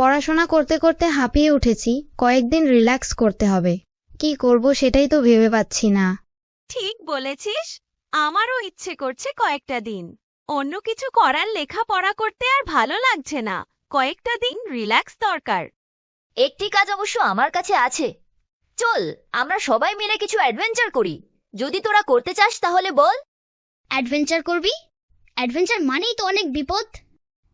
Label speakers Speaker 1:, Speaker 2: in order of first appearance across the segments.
Speaker 1: পড়াশোনা করতে করতে হাঁপিয়ে উঠেছি কয়েকদিন রিল্যাক্স করতে হবে। কি করব সেটাই তো ভেবে পাচ্ছি না।
Speaker 2: ঠিক বলেছিস আমারও ইচ্ছে করছে কয়েকটা দিন। অন্য কিছু করার লেখাপড়া করতে আর ভালো লাগছে না কয়েকটা দিন রিল্যাক্স দরকার।
Speaker 3: একটি কাজ অবশ্য আমার কাছে আছে। চল আমরা সবাই মিলে কিছু অ্যাডভেঞ্চার করি। যদি তোরা করতে চাস তাহলে বল।
Speaker 4: অ্যাডভেঞ্চার করবি? অ্যাডভেঞ্চার মানেই তো অনেক বিপদ।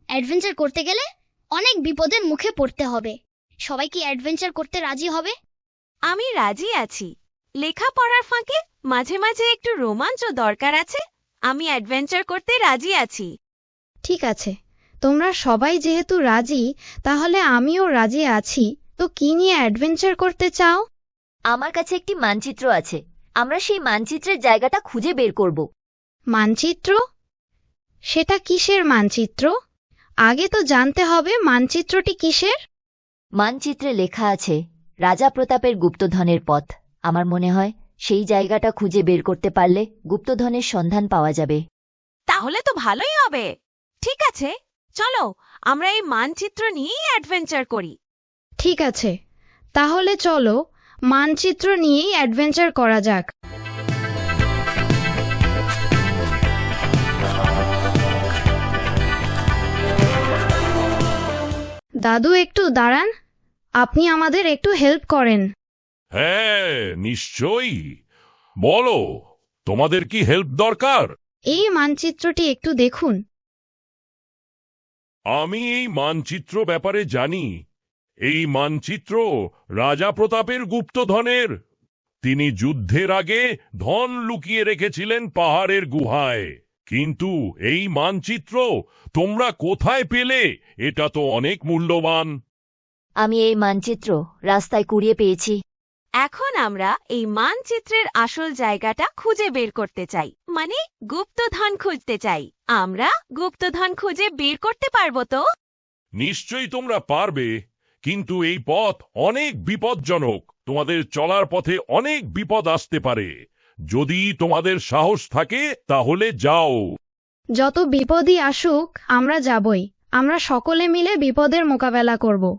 Speaker 4: অ্যাডভেঞ্চার করতে গেলে অনেক বিপদের মুখে পড়তে হবে। সবাই কি অ্যাডভেঞ্চার করতে রাজি হবে?
Speaker 2: আমি রাজি আছি। লেখাপড়ার ফাঁকে মাঝে মাঝে একটু রোমাঞ্চ দরকার আছে। আমি অ্যাডভেঞ্চার করতে রাজি আছি।
Speaker 1: ঠিক আছে। তোমরা সবাই যেহেতু রাজি তাহলে আমিও রাজি আছি। তো কি নিয়ে অ্যাডভেঞ্চার করতে চাও?
Speaker 3: আমার কাছে একটি মানচিত্র আছে। আমরা সেই মানচিত্রের জায়গাটা খুঁজে বের করব।
Speaker 1: মানচিত্র? সেটা কিসের মানচিত্র? আগে তো জানতে হবে মানচিত্রটি কিসের?
Speaker 3: মানচিত্রে লেখা আছে রাজা প্রতাপের গুপ্তধনের পথ। আমার মনে হয় সেই জায়গাটা খুঁজে বের করতে পারলে গুপ্তধনের সন্ধান পাওয়া যাবে।
Speaker 2: তাহলে তো ভালোই হবে। ঠিক আছে চলো আমরা এই মানচিত্র নিয়েই অ্যাডভেঞ্চার করি।
Speaker 1: ঠিক আছে তাহলে চলো মানচিত্র নিয়েই অ্যাডভেঞ্চার করা যাক। দাদু একটু দাঁড়ান। আপনি আমাদের একটু হেল্প করেন।
Speaker 5: হ্যাঁ নিশ্চয়ই। বলো তোমাদের কি হেল্প দরকার?
Speaker 1: এই মানচিত্রটি একটু দেখুন।
Speaker 5: আমি এই মানচিত্র ব্যাপারে জানি। এই মানচিত্র রাজা প্রতাপের গুপ্তধনের। তিনি যুদ্ধের আগে ধন লুকিয়ে রেখেছিলেন পাহাড়ের গুহায়। কিন্তু এই মানচিত্র তোমরা কোথায় পেলে? এটা তো অনেক মূল্যবান।
Speaker 3: আমি এই মানচিত্র রাস্তায় কুড়িয়ে পেয়েছি।
Speaker 2: এখন আমরা এই মানচিত্রের আসল জায়গাটা খুঁজে বের করতে চাই। মানে গুপ্তধন খুঁজতে চাই। আমরা গুপ্তধন খুঁজে বের করতে পারব তো?
Speaker 5: নিশ্চয়ই তোমরা পারবে কিন্তু এই পথ অনেক বিপজ্জনক। তোমাদের চলার পথে অনেক বিপদ আসতে পারে। যদি তোমাদের সাহস থাকে তাহলে যাও।
Speaker 1: যত বিপদই আসুক আমরা যাবই। আমরা সকলে মিলে বিপদের মোকাবেলা করব।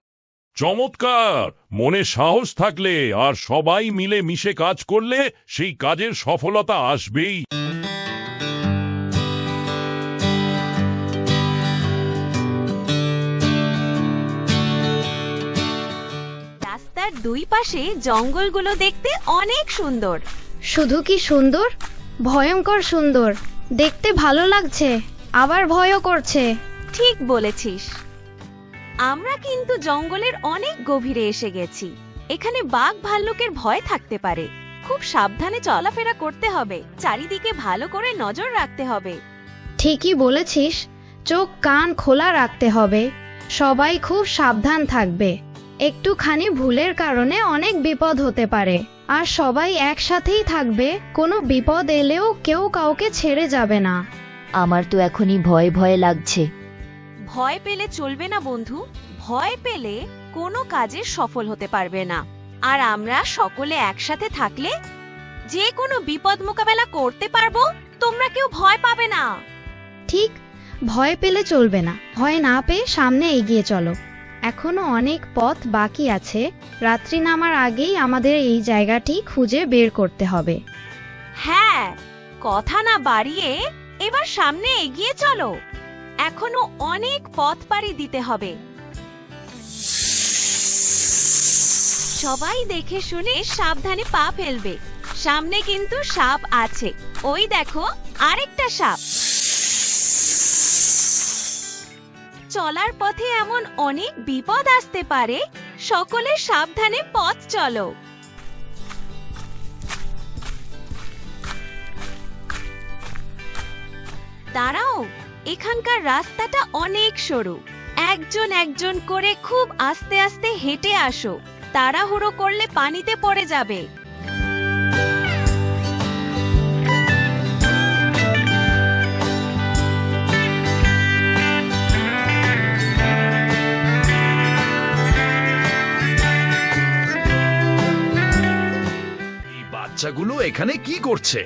Speaker 5: চমৎকার! মনে সাহস থাকলে আর সবাই মিলে মিশে কাজ করলে সেই কাজের সফলতা আসবেই।
Speaker 2: রাস্তার দুই পাশে জঙ্গলগুলো দেখতে অনেক সুন্দর।
Speaker 1: শুধু কি সুন্দর? ভয়ঙ্কর সুন্দর। দেখতে ভালো লাগছে আবার ভয়ও করছে।
Speaker 2: ঠিক বলেছিস। আমরা কিন্তু জঙ্গলের অনেক গভীরে এসে গেছি। এখানে বাঘ ভাল্লুকের ভয় থাকতে পারে। খুব সাবধানে চলাফেরা করতে হবে। চারিদিকে ভালো করে নজর রাখতে হবে।
Speaker 1: ঠিকই বলেছিস চোখ কান খোলা রাখতে হবে। সবাই খুব সাবধান থাকবে। একটুখানি ভুলের কারণে অনেক বিপদ হতে পারে। আর সবাই একসাথেই থাকবে কোনো বিপদ এলেও কেউ কাউকে ছেড়ে যাবে না।
Speaker 3: আমার তো এখনই ভয় ভয় লাগছে।
Speaker 2: ভয় পেলে চলবে না বন্ধু। ভয় পেলে কোনো কাজে সফল হতে পারবে না। আর আমরা সকলে একসাথে থাকলে যে কোনো বিপদ মোকাবেলা করতে পারব তোমরা কেউ ভয় পাবে না।
Speaker 1: ঠিক ভয় পেলে চলবে না। ভয় না পেয়ে সামনে এগিয়ে চলো। এখনও অনেক পথ বাকি আছে, রাত্রি নামার আগেই আমাদের এই জায়গাটি খুঁজে বের করতে হবে।
Speaker 2: হ্যাঁ কথা না বাড়িয়ে এবার সামনে এগিয়ে চলো। এখনও অনেক পথ পাড়ি দিতে হবে। সবাই দেখে শুনে সাবধানে পা ফেলবে। সামনে কিন্তু সাপ আছে। ওই দেখো, আরেকটা সাপ। চলার পথে এমন অনেক বিপদ আসতে পারে, সকলে সাবধানে পথ চলো। দাঁড়াও, এখানকার রাস্তাটা অনেক সরু। একজন একজন করে খুব আস্তে আস্তে হেঁটে আসো। তাড়াহুড়ো করলে পানিতে পড়ে যাবে।
Speaker 6: বাচ্চাগুলো এখানে কি করছে?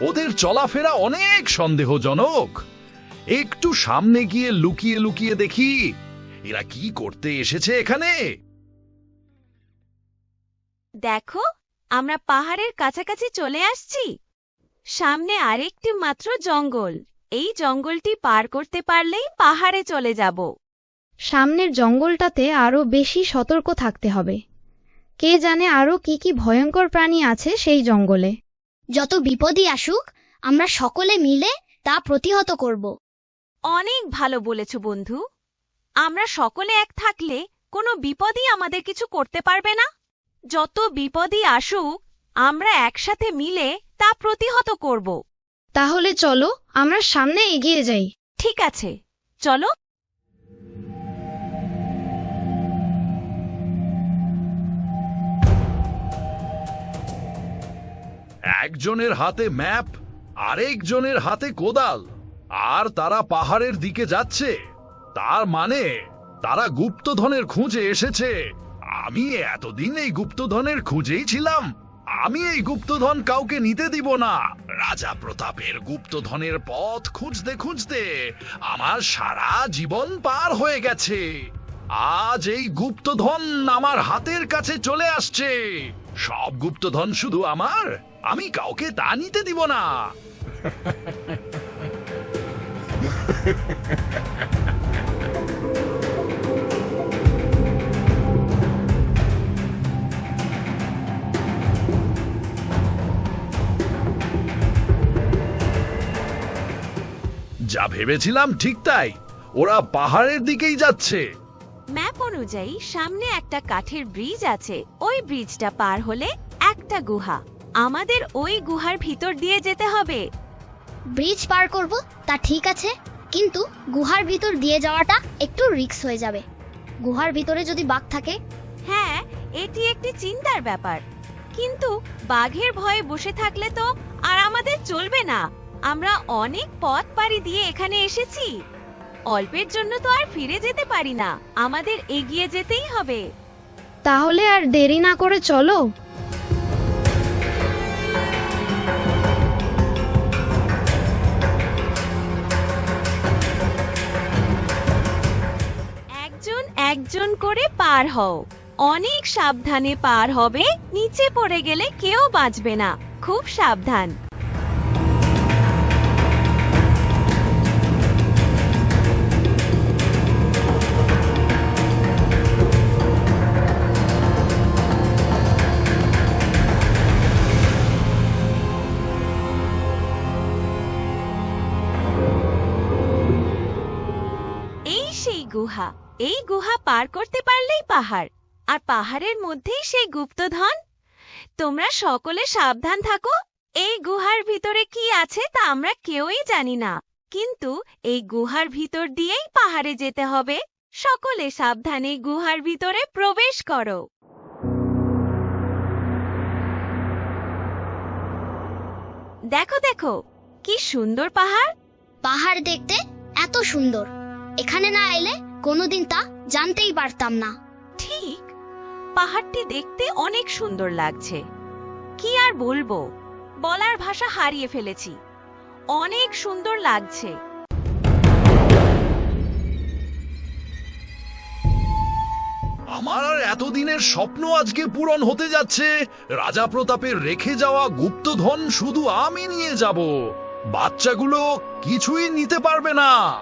Speaker 6: ওদের চলাফেরা অনেক সন্দেহজনক। একটু সামনে গিয়ে লুকিয়ে লুকিয়ে দেখি এরা কি করতে এসেছে এখানে?
Speaker 2: দেখো আমরা পাহাড়ের কাছাকাছি চলে আসছি। সামনে আরেকটি মাত্র জঙ্গল। এই জঙ্গলটি পার করতে পারলেই পাহাড়ে চলে যাব।
Speaker 1: সামনের জঙ্গলটাতে আরও বেশি সতর্ক থাকতে হবে। কে জানে আরও কি কি ভয়ঙ্কর প্রাণী আছে সেই জঙ্গলে।
Speaker 4: যত বিপদই আসুক আমরা সকলে মিলে তা প্রতিহত করব।
Speaker 2: অনেক ভালো বলেছ বন্ধু। আমরা সকলে এক থাকলে কোনো বিপদই আমাদের কিছু করতে পারবে না। যত বিপদই আসুক আমরা একসাথে মিলে তা প্রতিহত করব।
Speaker 1: তাহলে চলো আমরা সামনে এগিয়ে যাই।
Speaker 2: ঠিক আছে চলো।
Speaker 6: একজনের হাতে ম্যাপ, আরেকজনের হাতে কোদাল, আর তারা পাহাড়ের দিকে যাচ্ছে। তার মানে তারা গুপ্তধনের খুঁজে এসেছে। আমি এতদিন এই গুপ্তধনের খুঁজেই ছিলাম। আমি এই গুপ্তধন কাউকে নিতে দিব না। রাজা প্রতাপের গুপ্তধনের পথ খুঁজতে খুঁজতে আমার সারা জীবন পার হয়ে গেছে। আজ এই গুপ্তধন আমার হাতের কাছে চলে আসছে। সব গুপ্তধন শুধু আমার? আমি কাউকে তা নিতে দিব না। যা ভেবেছিলাম ঠিক তাই। ওরা পাহাড়ের দিকেই যাচ্ছে।
Speaker 2: ম্যাপ অনুযায়ী সামনে একটা কাঠের ব্রিজ আছে। ওই ব্রিজটা পার হলে একটা গুহা। আমাদের ওই গুহার ভিতর দিয়ে যেতে হবে।
Speaker 4: ব্রিজ পার করব তা ঠিক আছে কিন্তু গুহার ভিতর দিয়ে যাওয়াটা একটু রিস্ক হয়ে যাবে। গুহার ভিতরে যদি বাঘ থাকে?
Speaker 2: হ্যাঁ এটি একটি চিন্তার ব্যাপার। কিন্তু বাঘের ভয়ে বসে থাকলে তো আর আমাদের চলবে না। আমরা অনেক পথ পাড়ি দিয়ে এখানে এসেছি। অল্পের জন্য তো আর ফিরে যেতে পারি না। আমাদের এগিয়ে যেতেই হবে।
Speaker 1: তাহলে আর দেরি না করে চলো।
Speaker 2: একজন করে পার হও। অনেক সাবধানে পার হবে, নিচে পড়ে গেলে কেউ বাঁচবে না। খুব সাবধান। এই গুহা পার করতে পারলেই পাহাড়, আর পাহাড়ের মধ্যেই সেই গুপ্তধন। তোমরা সকলে সাবধান থাকো, এই গুহার ভিতরে কি আছে তা আমরা কেউই জানি না। কিন্তু এই গুহার ভিতর দিয়েই পাহাড়ে যেতে হবে। সকলে সাবধানে গুহার ভিতরে প্রবেশ করো। দেখো দেখো, কি সুন্দর পাহাড়।
Speaker 4: পাহাড় দেখতে এত সুন্দর। এখানে না এলে কোনোদিন তা জানতেই পারতাম না।
Speaker 2: ঠিক পাহাড়টি দেখতে অনেক সুন্দর লাগছে। কি আর বলব বলার ভাষা হারিয়ে ফেলেছি। অনেক সুন্দর লাগছে।
Speaker 6: আমার আর এতদিনের স্বপ্ন আজকে পূরণ হতে যাচ্ছে। রাজা প্রতাপের রেখে যাওয়া গুপ্তধন শুধু আমি নিয়ে যাব। বাচ্চাগুলো কিছুই নিতে পারবে না।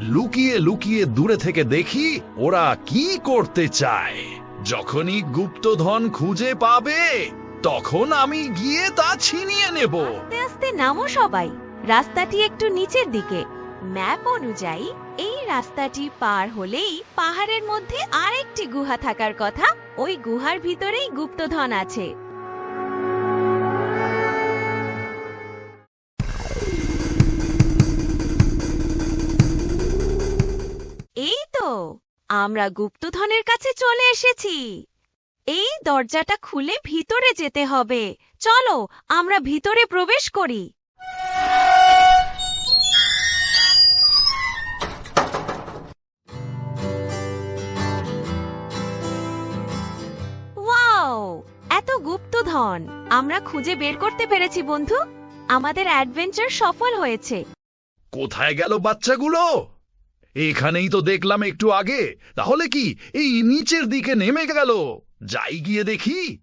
Speaker 6: লুকিয়ে লুকিয়ে দূরে থেকে দেখি ওরা কি করতে চায়। যখনই গুপ্তধন খুঁজে পাবে, তখন আমি গিয়ে তা ছিনিয়ে নেব।
Speaker 2: আস্তে আস্তে নামো সবাই। রাস্তাটি একটু নিচের দিকে। ম্যাপ অনুযায়ী, এই রাস্তাটি পার হলেই পাহাড়ের মধ্যে আরেকটি গুহা থাকার কথা। ওই গুহার ভিতরেই গুপ্তধন আছে। এই তো, আমরা গুপ্তধনের কাছে চলে এসেছি। এই দরজাটা খুলে ভিতরে যেতে হবে। চলো, আমরা ভিতরে প্রবেশ করি। এত গুপ্তধন গুপ্তধন। আমরা খুঁজে বের করতে পেরেছি বন্ধু। আমাদের অ্যাডভেঞ্চার সফল হয়েছে।
Speaker 6: কোথায় গেল বাচ্চাগুলো? এখানেই তো দেখলাম একটু আগে। তাহলে কি এই নিচের দিকে নেমে গেল? যাই গিয়ে দেখি।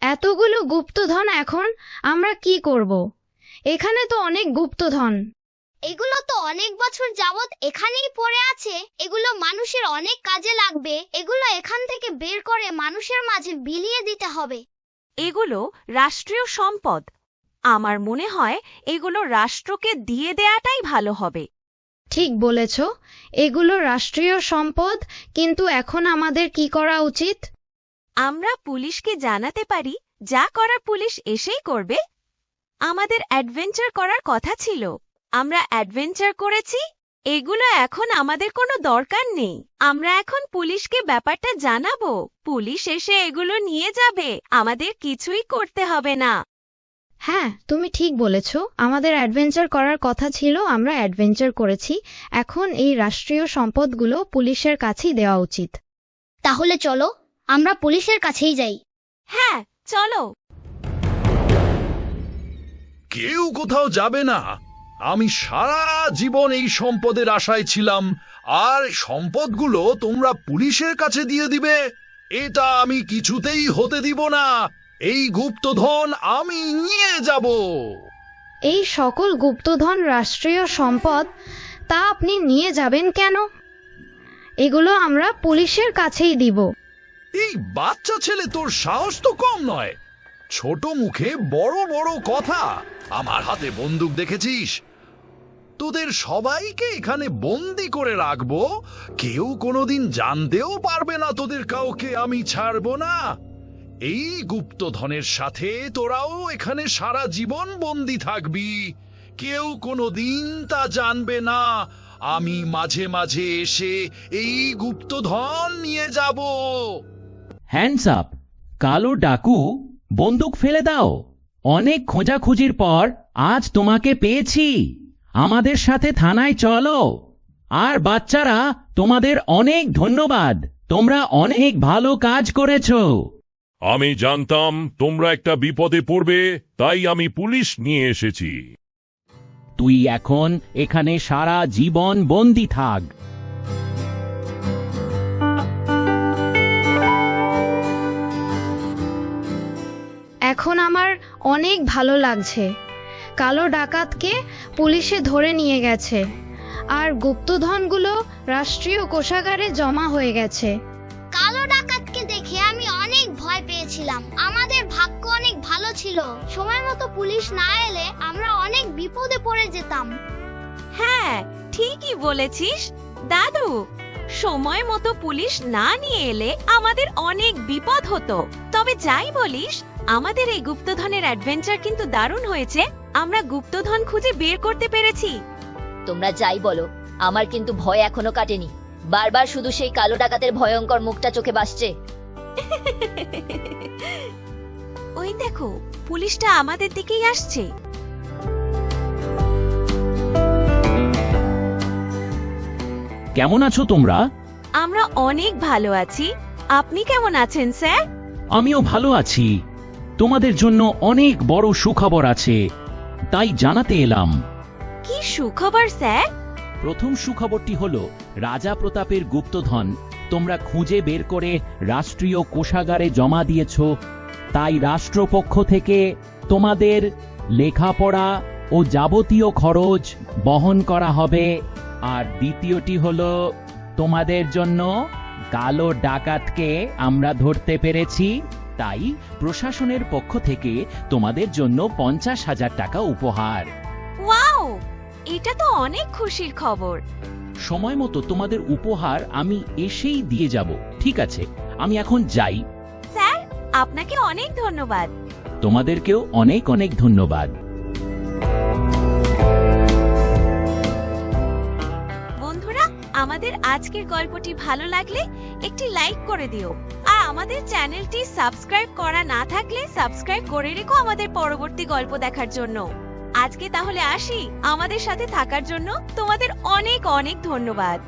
Speaker 1: এতগুলো গুপ্তধন এখন আমরা কি করব? এখানে তো অনেক গুপ্তধন।
Speaker 4: এগুলো তো অনেক বছর যাবত এখানেই পড়ে আছে। এগুলো মানুষের অনেক কাজে লাগবে। এগুলো এখান থেকে বের করে মানুষের মাঝে বিলিয়ে দিতে হবে।
Speaker 2: এগুলো রাষ্ট্রীয় সম্পদ। আমার মনে হয় এগুলো রাষ্ট্রকে দিয়ে দেয়াটাই ভালো হবে।
Speaker 1: ঠিক বলেছ। এগুলো রাষ্ট্রীয় সম্পদ কিন্তু এখন আমাদের কি করা উচিত?
Speaker 2: আমরা পুলিশকে জানাতে পারি যা করার পুলিশ এসেই করবে। আমাদের অ্যাডভেঞ্চার করার কথা ছিল। আমরা অ্যাডভেঞ্চার করেছি? এগুলো এখন আমাদের কোনো দরকার নেই। আমরা এখন পুলিশকে ব্যাপারটা জানাব। পুলিশ এসে এগুলো নিয়ে যাবে। আমাদের কিছুই করতে হবে না।
Speaker 1: হ্যাঁ তুমি ঠিক বলেছ। আমাদের অ্যাডভেঞ্চার করার কথা ছিল আমরা অ্যাডভেঞ্চার করেছি। এখন এই রাষ্ট্রীয় সম্পদগুলো পুলিশের কাছেই দেওয়া উচিত।
Speaker 4: তাহলে চলো আমরা পুলিশের কাছেই যাই।
Speaker 2: হ্যাঁ চলো।
Speaker 6: কেউ কোথাও যাবে না। আমি সারা জীবন এই সম্পদের আশায় ছিলাম আর সম্পদগুলো তোমরা পুলিশের কাছে দিয়ে দিবে। এটা আমি কিছুতেই হতে দিব না। এই গুপ্তধন আমি নিয়ে যাব।
Speaker 1: এই সকল গুপ্তধন রাষ্ট্রীয় সম্পদ তা আপনি নিয়ে যাবেন কেন? এগুলো আমরা পুলিশের কাছেই দিব।
Speaker 6: এই বাচ্চা ছেলে তোর সাহস তো কম নয়। ছোট মুখে বড় বড় কথা। আমার হাতে বন্দুক দেখেছিস? তোদের সবাইকে এখানে বন্দি করে রাখব। কেউ কোনোদিন জানতেও পারবে না তোদের কাউকে আমি ছাড়বো না। এই গুপ্তধনের সাথে তোরাও এখানে সারা জীবন বন্দি থাকবি। কেউ কোনোদিন তা জানবে না। আমি মাঝে মাঝে এসে এই গুপ্তধন নিয়ে যাব।
Speaker 7: হ্যান্ডস আপ কালো ডাকু, বন্দুক ফেলে দাও। অনেক খোঁজাখুঁজির পর আজ তোমাকে পেয়েছি। আমাদের সাথে থানায় চলো। আর বাচ্চারা তোমাদের অনেক ধন্যবাদ। তোমরা অনেক ভালো কাজ করেছ।
Speaker 5: আমি জানতাম তোমরা একটা বিপদে পড়বে তাই আমি পুলিশ নিয়ে এসেছি।
Speaker 7: তুই এখন এখানে সারা জীবন বন্দি থাক।
Speaker 1: এখন আমার অনেক ভালো লাগছে। কালো ডাকাতকে পুলিশে ধরে নিয়ে গেছে। আর গুপ্তধনগুলো রাষ্ট্রীয় কোষাগারে জমা হয়ে গেছে।
Speaker 4: কালো ডাকাতকে দেখে আমি অনেক ভয় পেয়েছিলাম। আমাদের ভাগ্য অনেক ভালো ছিল। সময় মতো পুলিশ না এলে আমরা অনেক বিপদে পড়ে যেতাম।
Speaker 2: হ্যাঁ ঠিকই বলেছিস দাদু। সময় মতো পুলিশ না নিয়ে এলে আমাদের অনেক বিপদ হতো। তবে যাই বলিস আমাদের এই গুপ্তধনের অ্যাডভেঞ্চার কিন্তু দারুণ হয়েছে। আমরা গুপ্তধন খুঁজে বের করতে পেরেছি।
Speaker 3: তোমরা যাই বলো আমার কিন্তু ভয় এখনও কাটেনি। বারবার শুধু সেই কালো ডাকাতের ভয়ঙ্কর মুখটা চোখে বাসছে।
Speaker 2: ওই দেখো পুলিশটা আমাদের দিকেই আসছে।
Speaker 7: কেমন আছো তোমরা?
Speaker 2: আমরা অনেক ভালো আছি। আপনি কেমন আছেন স্যার?
Speaker 7: আমিও ভালো আছি। তোমাদের জন্য অনেক বড় সুখবর আছে। তাই জানাতে এলাম।
Speaker 2: কি সুখবর স্যার?
Speaker 7: প্রথম সুখবরটি হল রাজা প্রতাপের গুপ্তধন। তোমরা খুঁজে বের করে রাষ্ট্রীয় কোষাগারে জমা দিয়েছ। তাই রাষ্ট্রপক্ষ থেকে তোমাদের লেখাপড়া ও যাবতীয় খরচ বহন করা হবে। আর দ্বিতীয়টি হল তোমাদের জন্য কালো ডাকাতকে আমরা ধরতে পেরেছি। তাই প্রশাসনের পক্ষ থেকে তোমাদের জন্য পঞ্চাশ হাজার টাকা উপহার।
Speaker 2: ওয়াও! এটা তো অনেক খুশির খবর।
Speaker 7: সময় মতো তোমাদের উপহার আমি এসেই দিয়ে যাব ঠিক আছে? আমি এখন যাই।
Speaker 2: স্যার আপনাকে অনেক ধন্যবাদ।
Speaker 7: তোমাদেরকেও অনেক অনেক ধন্যবাদ।
Speaker 2: আমাদের আজকের গল্পটি ভালো লাগলে একটি লাইক করে দিও। আর আমাদের চ্যানেলটি সাবস্ক্রাইব করা না থাকলে সাবস্ক্রাইব করে রেখো আমাদের পরবর্তী গল্প দেখার জন্য। আজকে তাহলে আসি। আমাদের সাথে থাকার জন্য তোমাদের অনেক অনেক ধন্যবাদ।